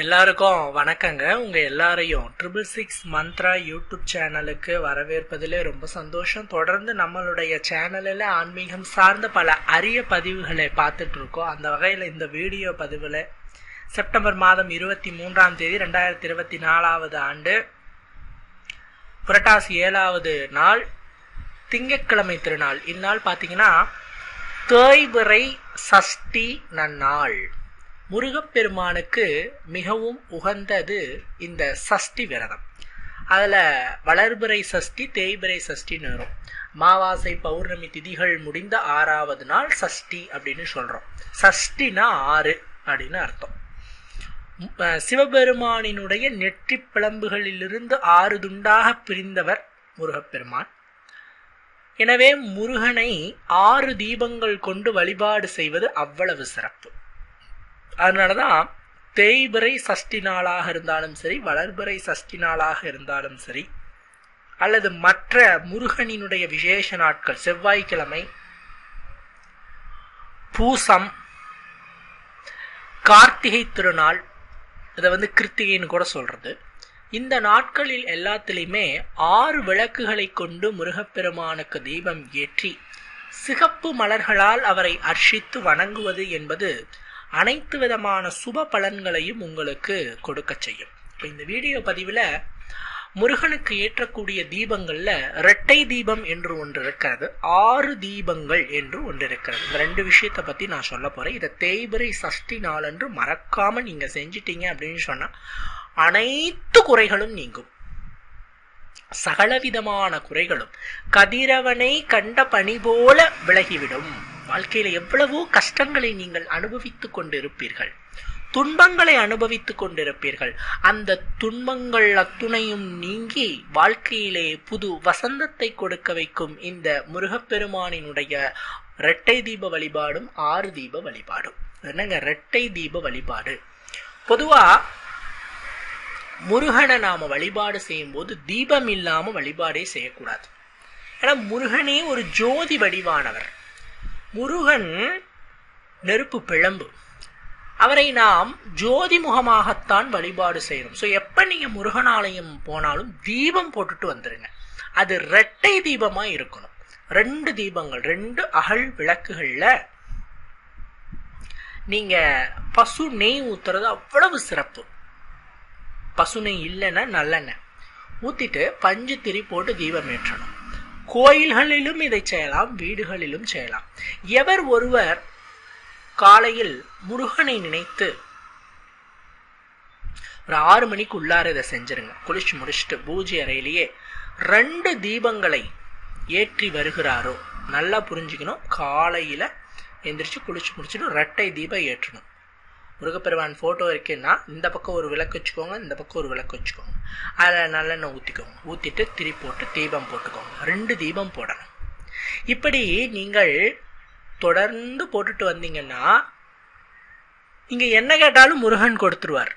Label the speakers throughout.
Speaker 1: எல்லாருக்கும் வணக்கங்க. உங்கள் எல்லாரையும் ட்ரிபிள் சிக்ஸ் மந்த்ரா யூடியூப் சேனலுக்கு வரவேற்பதிலே ரொம்ப சந்தோஷம். தொடர்ந்து நம்மளுடைய சேனலில் ஆன்மீகம் சார்ந்த பல அரிய பதிவுகளை பார்த்துட்ருக்கோம். அந்த வகையில் இந்த வீடியோ பதிவில் செப்டம்பர் மாதம் இருபத்தி மூன்றாம் தேதி ரெண்டாயிரத்தி இருபத்தி நாலாவது ஆண்டு புரட்டாசி ஏழாவது நாள் திங்கட்கிழமை திருநாள். இந்நாள் பார்த்தீங்கன்னா தேய்விரை சஷ்டி நன்னாள். முருகப்பெருமானுக்கு மிகவும் உகந்தது இந்த சஷ்டி விரதம். அதில் வளர்பிறை சஷ்டி தேய்பிறை சஷ்டின்னு வரும். மாவாசை பௌர்ணமி திதிகள் முடிந்த ஆறாவது நாள் சஷ்டி அப்படின்னு சொல்கிறோம் சஷ்டினா ஆறு அப்படின்னு அர்த்தம். சிவபெருமானினுடைய நெற்றி பிளம்புகளிலிருந்து ஆறு துண்டாக பிரிந்தவர் முருகப்பெருமான். எனவே முருகனை ஆறு தீபங்கள் கொண்டு வழிபாடு செய்வது அவ்வளவு சிறப்பு. அதனால தான் தேய்பிறை சஷ்டி நாளாக இருந்தாலும் சரி வளர்பிறை சஷ்டி நாளாக இருந்தாலும் சரி அல்லது மற்ற முருகனினுடைய விசேஷ நாட்கள் செவ்வாய்க்கிழமை பூசம் கார்த்திகை திருநாள் இதை வந்து கிருத்திகைன்னு கூட சொல்கிறது இந்த நாட்களில் எல்லாத்திலையுமே ஆறு விளக்குகளை கொண்டு முருகப்பெருமானுக்கு தீபம் ஏற்றி சிகப்பு மலர்களால் அவரை அர்ஷித்து வணங்குவது என்பது அனைத்து விதமான சுப பலன்களையும் உங்களுக்கு கொடுக்க செய்யும். இப்போ இந்த வீடியோ பதிவில் முருகனுக்கு ஏற்றக்கூடிய தீபங்களில் இரட்டை தீபம் என்று ஒன்று இருக்கிறது ஆறு தீபங்கள் என்று ஒன்று இருக்கிறது. இந்த ரெண்டு விஷயத்தை பற்றி நான் சொல்ல போகிறேன் இதை தேய்பிரை சஷ்டி நாளன்று மறக்காமல் நீங்கள் செஞ்சிட்டீங்க அப்படின்னு சொன்னால் அனைத்து குறைகளும் நீங்கும். சகலவிதமான குறைகளும் கதிரவனை கண்ட பணி போல விலகிவிடும். வாழ்க்கையில எவ்வளவோ கஷ்டங்களை நீங்கள் அனுபவித்துக் கொண்டிருப்பீர்கள். துன்பங்களை அனுபவித்துக் கொண்டிருப்பீர்கள். அந்த துன்பங்கள் அத்துணையும் நீங்கி வாழ்க்கையிலே புது வசந்தத்தை கொடுக்க வைக்கும் இந்த முருகப்பெருமானினுடைய இரட்டை தீப வழிபாடும் ஆறு தீப வழிபாடும். என்னங்க இரட்டை தீப வழிபாடு? பொதுவா முருகனை நாம வழிபாடு செய்யும் போது தீபம் இல்லாம வழிபாடே செய்யக்கூடாது. ஏன்னா முருகனே ஒரு ஜோதி வடிவானவர். முருகன் நெருப்பு பிழம்பு அவரை நாம் ஜோதி முகமாகத்தான் வழிபாடு செய்யணும். ஸோ எப்போ நீங்கள் முருகன் ஆலயம் போனாலும் தீபம் போட்டுட்டு வந்துடுங்க அது ரெட்டை தீபமாக இருக்கணும். ரெண்டு தீபங்கள் ரெண்டு அகல் விளக்குகளில் நீங்கள் பசு நெய் ஊற்றுறது அவ்வளவு சிறப்பு. பசு நெய் இல்லைன்னா நல்லெண்ணெய். ஊற்றிட்டு பஞ்சு திரி போட்டு தீபம் ஏற்றணும் கோயில்களிலும் இதை செய்யலாம் வீடுகளிலும் செய்யலாம். எவர் ஒருவர் காலையில் முருகனை நினைத்து ஒரு ஆறு மணிக்கு உள்ளார இதை செஞ்சிருங்க. குளிச்சு முடிச்சுட்டு பூஜை அறையிலேயே ரெண்டு தீபங்களை ஏற்றி வருகிறாரோ நல்லா புரிஞ்சுக்கணும். காலையில எந்திரிச்சு குளிச்சு முடிச்சுட்டு ரெட்டை தீபம் ஏற்றணும். முருகப்பெருமான் ஃபோட்டோ இருக்குன்னா இந்த பக்கம் ஒரு விளக்கு வச்சுக்கோங்க இந்த பக்கம் ஒரு விளக்கு வச்சுக்கோங்க. அதில் நல்லெண்ணெய் ஊற்றிக்கோங்க ஊற்றிட்டு திரி போட்டு தீபம் போட்டுக்கோங்க. ரெண்டு தீபம் போடணும். இப்படி நீங்கள் தொடர்ந்து போட்டுட்டு வந்தீங்கன்னா நீங்கள் என்ன கேட்டாலும் முருகன் கொடுத்துருவார்.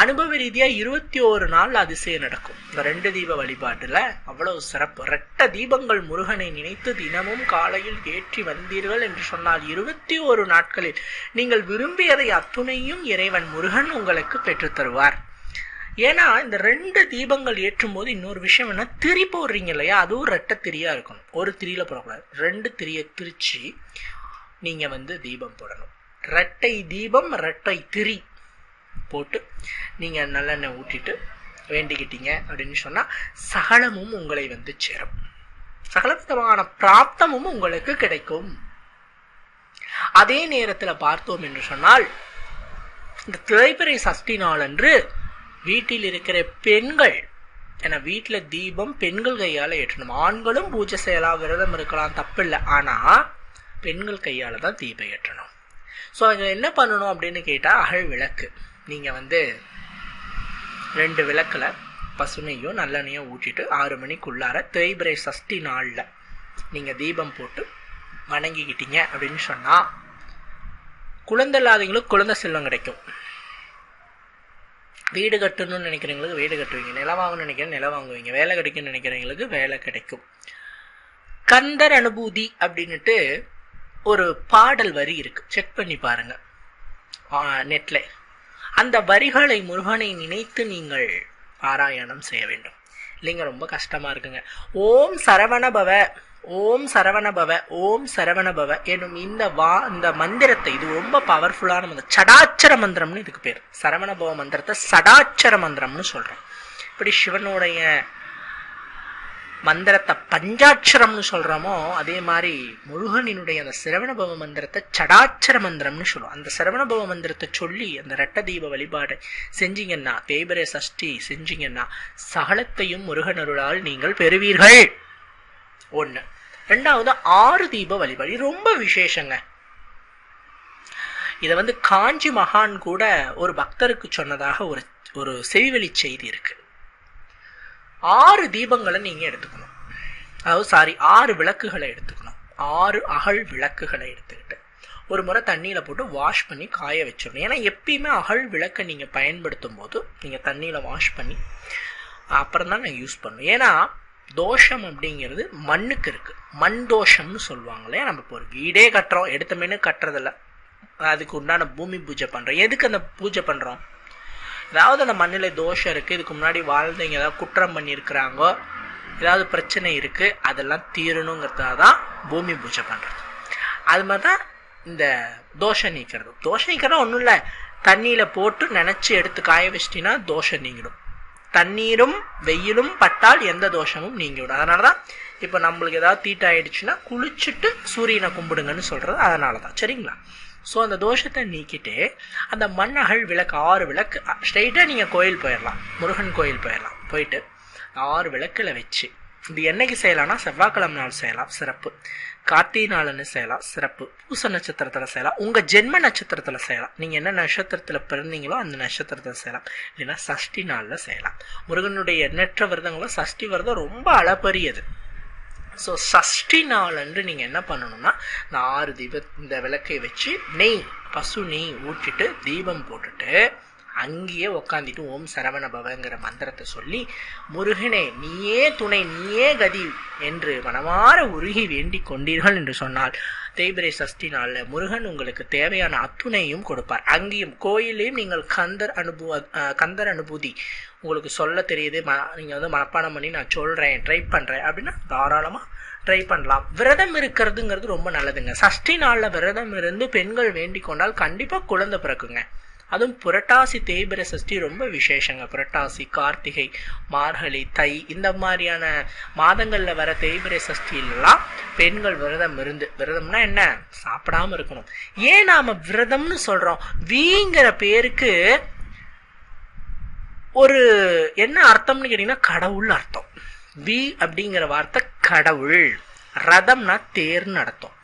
Speaker 1: அனுபவ ரீதியாக இருபத்தி ஓரு நாள் அதிசயம் நடக்கும். இந்த ரெண்டு தீப வழிபாட்டில் அவ்வளவு சிறப்பு. ரெட்ட தீபங்கள் முருகனை நினைத்து தினமும் காலையில் ஏற்றி வந்தீர்கள் என்று சொன்னால் இருபத்தி ஓரு நாட்களில் நீங்கள் விரும்பியதை அத்துணையும் இறைவன் முருகன் உங்களுக்கு பெற்றுத் தருவார். ஏன்னா இந்த ரெண்டு தீபங்கள் ஏற்றும் போது இன்னொரு விஷயம் என்ன திரி போடுறீங்க இல்லையா? அதுவும் ரெட்ட திரியாக இருக்கணும். ஒரு திரியில போடக்கூடாது. ரெண்டு திரியை திரிச்சு நீங்கள் வந்து தீபம் போடணும். ரெட்டை தீபம் ரெட்டை திரி. போட்டு நீங்க நல்லெண்ணெய் ஊட்டிட்டு வேண்டிக்கிட்டீங்க அப்படின்னு சொன்னா சகலமும் உங்களை வந்து சேரும். சகல விதமான பிராப்தமும் உங்களுக்கு கிடைக்கும். அதே நேரத்துல பார்த்தோம் என்று சொன்னால் இந்த திரைப்பிறை சஷ்டி நாளன்று வீட்டில் இருக்கிற பெண்கள் ஏன்னா வீட்டில் தீபம் பெண்கள் கையால் ஏற்றணும். ஆண்களும் பூஜை செய்யலாம் விரதம் இருக்கலாம் தப்பில்லை. ஆனால் பெண்கள் கையால் தான் தீபம் ஏற்றணும். ஸோ அங்கே என்ன பண்ணணும் அப்படின்னு கேட்டால் அகழ் விளக்கு. நீங்கள் வந்து ரெண்டு விளக்கில் பசுனையும் நல்லெண்ணையும் ஊற்றிட்டு ஆறு மணிக்குள்ளார தேய்பிரை சஷ்டி நாளில் நீங்கள் தீபம் போட்டு வணங்கிக்கிட்டீங்க அப்படின்னு சொன்னால் குழந்தை இல்லாதவங்களுக்கு குழந்தை செல்வம் கிடைக்கும். வீடு கட்டணும்னு நினைக்கிறவங்களுக்கு வீடு கட்டுவீங்க. நிலம் வாங்கணும்னு நினைக்கிறேன் நிலம் வாங்குவீங்க. வேலை கிடைக்கும்னு நினைக்கிறவங்களுக்கு வேலை கிடைக்கும். கந்தர் அனுபூதி அப்படின்ட்டு ஒரு பாடல் வரி இருக்கு. செக் பண்ணி பாருங்க. நெட்டில் அந்த வரிகளை முருகனை நினைத்து நீங்கள் பாராயணம் செய்ய வேண்டும். இல்லைங்க ரொம்ப கஷ்டமாக இருக்குங்க. ஓம் சரவணபவ ஓம் சரவணபவ ஓம் சரவணபவ எனும் இந்த வா இந்த மந்திரத்தை இது ரொம்ப பவர்ஃபுல்லான மந்திரம். சடாச்சர மந்திரம்னு இதுக்கு பேர். சரவணபவ மந்திரத்தை சடாச்சர மந்திரம்னு சொல்கிறோம் இப்படி சிவனுடைய மந்திரத்தை பஞ்சாட்சரம்னு சொல்றோமோ அதே மாதிரி முருகனினுடைய அந்த சிரவணபவ மந்திரத்தை சடாட்சர மந்திரம்னு சொல்லுவோம். அந்த சிரவணபவ மந்திரத்தை சொல்லி அந்த ரெட்ட தீப வழிபாடு செஞ்சீங்கன்னா தேய்பரே சஷ்டி செஞ்சீங்கன்னா சகலத்தையும் முருகனருளால் நீங்கள் பெறுவீர்கள். ஒன்று ரெண்டாவது ஆறு தீப வழிபாடு. ரொம்ப விசேஷங்க. இதை வந்து காஞ்சி மகான் கூட ஒரு பக்தருக்கு சொன்னதாக ஒரு ஒரு செவிவெளி செய்தி இருக்கு. ஆறு தீபங்களை நீங்கள் எடுத்துக்கணும். அதாவது சாரி ஆறு விளக்குகளை எடுத்துக்கணும். ஆறு அகல் விளக்குகளை எடுத்துக்கிட்டு ஒரு முறை தண்ணியில் போட்டு வாஷ் பண்ணி காய வச்சிடணும். ஏன்னா எப்பயுமே அகல் விளக்கை நீங்கள் பயன்படுத்தும் போது நீங்கள் தண்ணியில் வாஷ் பண்ணி அப்புறம் தான் நான் யூஸ் பண்ணணும். ஏன்னா தோஷம் அப்படிங்கிறது மண்ணுக்கு இருக்குது மண் தோஷம்னு சொல்லுவாங்களே நம்ம இப்போ ஒரு வீடே கட்டுறோம். எடுத்த மீன் கட்டுறதில்ல. அதுக்கு உண்டான பூமி பூஜை பண்ணுறோம் எதுக்கு அந்த பூஜை பண்ணுறோம் ஏதாவது அந்த மண்ணில் தோஷம் இருக்குது இதுக்கு முன்னாடி வாழ்ந்தவங்க ஏதாவது குற்றம் பண்ணியிருக்கிறாங்கோ ஏதாவது பிரச்சனை இருக்குது அதெல்லாம் தீரணுங்கிறதுக்காக தான் பூமி பூஜை பண்ணுறது அது மாதிரி தான் இந்த தோஷம் நீக்கிறது. தோஷம் நீக்கிறது ஒன்றும் இல்லை. தண்ணியில் போட்டு நினச்சி எடுத்து காய வச்சிட்டீங்கன்னா தோஷம் நீங்கிடும். தண்ணீரும் வெயிலும் பட்டால் எந்த தோஷமும் நீங்கிவிடும் அதனால தான் இப்போ நம்மளுக்கு ஏதாவது தீட்டாயிடுச்சுன்னா குளிச்சுட்டு சூரியனை கும்பிடுங்கன்னு சொல்கிறது அதனால தான் சரிங்களா? ஸோ அந்த தோஷத்தை நீக்கிட்டு அந்த மண்ணகல் விளக்கு ஆறு விளக்கு ஸ்ட்ரைட்டாக நீங்கள் கோயில் போயிடலாம் முருகன் கோயில் போயிடலாம் போயிட்டு ஆறு விளக்கில் வச்சு இது என்னைக்கு செய்யலாம்னா செவ்வாய்க்கிழமை நாள் செய்யலாம். சிறப்பு. கார்த்திகை நாள்னு செய்யலாம். சிறப்பு. பூச நட்சத்திரத்தில் செய்யலாம். உங்கள் ஜென்ம நட்சத்திரத்தில் செய்யலாம். நீங்கள் என்ன நட்சத்திரத்தில் பிறந்தீங்களோ அந்த நட்சத்திரத்தில் செய்யலாம். இல்லைன்னா சஷ்டி நாளில் செய்யலாம். முருகனுடைய எண்ணற்ற விரதங்களும் சஷ்டி விரதம் ரொம்ப அளப்பரியது. ஸோ சஷ்டி நாள் அன்று நீங்கள் என்ன பண்ணணும்னா இந்த ஆறு தீப இந்த விளக்கை வச்சு நெய் பசு நெய் ஊற்றிட்டு தீபம் போட்டுட்டு அங்கேயே உக்காந்துட்டு ஓம் சரவண பவங்கிற மந்திரத்தை சொல்லி முருகனே நீயே துணை நீயே கதி என்று மனமாற உருகி வேண்டிக் கொண்டீர்கள் என்று சொன்னால் தேய்பிரை சஷ்டி நாளில் முருகன் உங்களுக்கு தேவையான அத்துணையும் கொடுப்பார். அங்கேயும் கோயிலையும் நீங்கள் கந்தர் அனுபவ கந்தர் அனுபூதி உங்களுக்கு சொல்ல தெரியுது. ம நீங்கள் வந்து மனப்பாடம் பண்ணி நான் சொல்கிறேன் ட்ரை பண்ணுறேன் அப்படின்னா தாராளமாக ட்ரை பண்ணலாம். விரதம் இருக்கிறதுங்கிறது ரொம்ப நல்லதுங்க. சஷ்டி நாளில் விரதம் இருந்து பெண்கள் வேண்டிக் கொண்டால் கண்டிப்பாக குழந்தை பிறக்குங்க. அதுவும் புரட்டாசி தேய்பிர சஷ்டி ரொம்ப விசேஷங்க. புரட்டாசி கார்த்திகை மார்கழி தை இந்த மாதிரியான மாதங்களில் வர தேய்பிர சஷ்டியிலலாம் பெண்கள் விரதம் இருந்து விரதம்னா என்ன? சாப்பிடாம இருக்கணும். ஏன் நாம விரதம்னு சொல்றோம்? வீங்கிற பேருக்கு ஒரு என்ன அர்த்தம்னு கேட்டீங்கன்னா கடவுள் அர்த்தம். வி அப்படிங்கிற வார்த்தை கடவுள். ரதம்னா தேர்னு அர்த்தம்.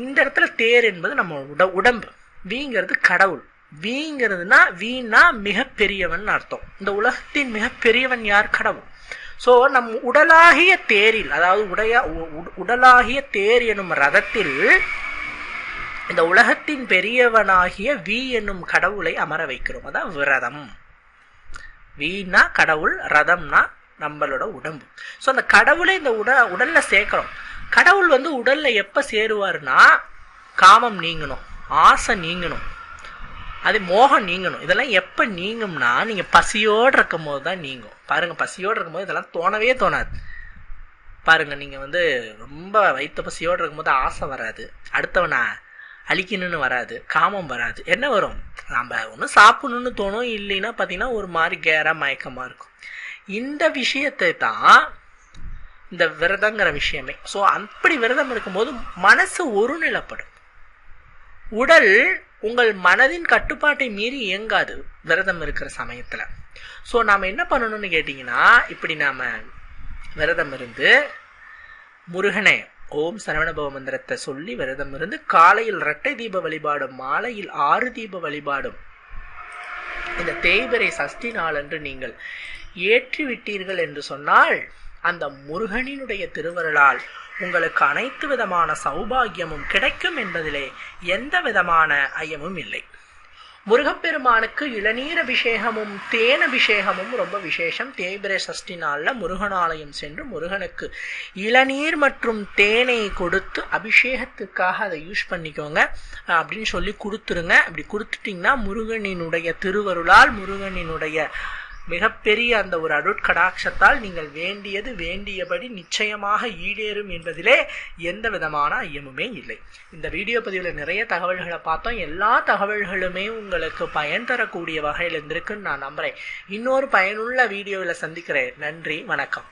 Speaker 1: இந்த இடத்துல தேர் என்பது நம்ம உட உடம்பு. விங்கிறது கடவுள். வீங்கிறதுனா வீணா மிகப்பெரியவன் அர்த்தம். இந்த உலகத்தின் மிகப்பெரியவன் யார்? கடவுள். சோ நம் உடலாகிய தேரில் அதாவது உடைய உ- உ- உடலாகிய தேர் எனும் ரதத்தில் இந்த உலகத்தின் பெரியவனாகிய வி என்னும் கடவுளை அமர வைக்கிறோம். அதான் விரதம். வீணா கடவுள் ரதம்னா நம்மளோட உடம்பு. ஸோ அந்த கடவுளை இந்த உட உடல்ல சேர்க்கிறோம். கடவுள் வந்து உடல்ல எப்ப சேருவாருன்னா காமம் நீங்கணும் ஆசை நீங்கணும். அது மோகம் நீங்கணும். இதெல்லாம் எப்போ நீங்கும்னா நீங்கள் பசியோடு இருக்கும் போது தான் நீங்கும். பாருங்கள் பசியோடு இருக்கும்போது இதெல்லாம் தோணவே தோணாது. பாருங்கள் நீங்கள் வந்து ரொம்ப வயிற்று பசியோடு இருக்கும்போது ஆசை வராது. அடுத்தவனா அழிக்கணும்னு வராது. காமம் வராது. என்ன வரும்? நம்ம ஒன்றும் சாப்பிடணும்னு தோணும் இல்லைன்னா பார்த்தீங்கன்னா ஒரு மாதிரி கேராக மயக்கமாக இருக்கும். இந்த விஷயத்தை தான் இந்த விரதங்கிற விஷயமே. ஸோ அப்படி விரதம் இருக்கும்போது மனசு ஒருநிலைப்படும். உடல் உங்கள் மனதின் கட்டுப்பாட்டை மீறி இயங்காது விரதம் இருக்கிற சமயத்தில். ஸோ நாம் என்ன பண்ணணும்னு கேட்டிங்கன்னா இப்படி நாம் விரதம் இருந்து முருகனே ஓம் சரவணபவ மந்திரத்தை சொல்லி விரதம் இருந்து காலையில் இரட்டை தீப வழிபாடும் மாலையில் ஆறு தீப வழிபாடும் இந்த தேய்பிரை சஷ்டி நாளன்று நீங்கள் ஏற்றி விட்டீர்கள் என்று சொன்னால் அந்த முருகனினுடைய திருவருளால் உங்களுக்கு அனைத்து விதமான சௌபாகியமும் கிடைக்கும் என்பதிலே எந்த விதமான ஐயமும் இல்லை. முருகப்பெருமானுக்கு இளநீர் அபிஷேகமும் தேன் அபிஷேகமும் ரொம்ப விசேஷம். தேய்பிரை சஷ்டி நாளில் முருகனாலயம் சென்று முருகனுக்கு இளநீர் மற்றும் தேனை கொடுத்து அபிஷேகத்துக்காக அதை யூஸ் பண்ணிக்கோங்க. அப்படின்னு சொல்லி கொடுத்துருங்க. அப்படி கொடுத்துட்டிங்கன்னா முருகனினுடைய திருவருளால் முருகனினுடைய மிகப்பெரிய அந்த ஒரு அருட்கடாட்சத்தால் நீங்கள் வேண்டியது வேண்டியபடி நிச்சயமாக ஈடேறும் என்பதிலே எந்த விதமான ஐயமுமே இல்லை. இந்த வீடியோ பதிவில் நிறைய தகவல்களை பார்த்தோம். எல்லா தகவல்களுமே உங்களுக்கு பயன் தரக்கூடிய வகையில் இருந்திருக்குன்னு நான் நம்புகிறேன் இன்னொரு பயனுள்ள வீடியோவில் சந்திக்கிறேன். நன்றி வணக்கம்.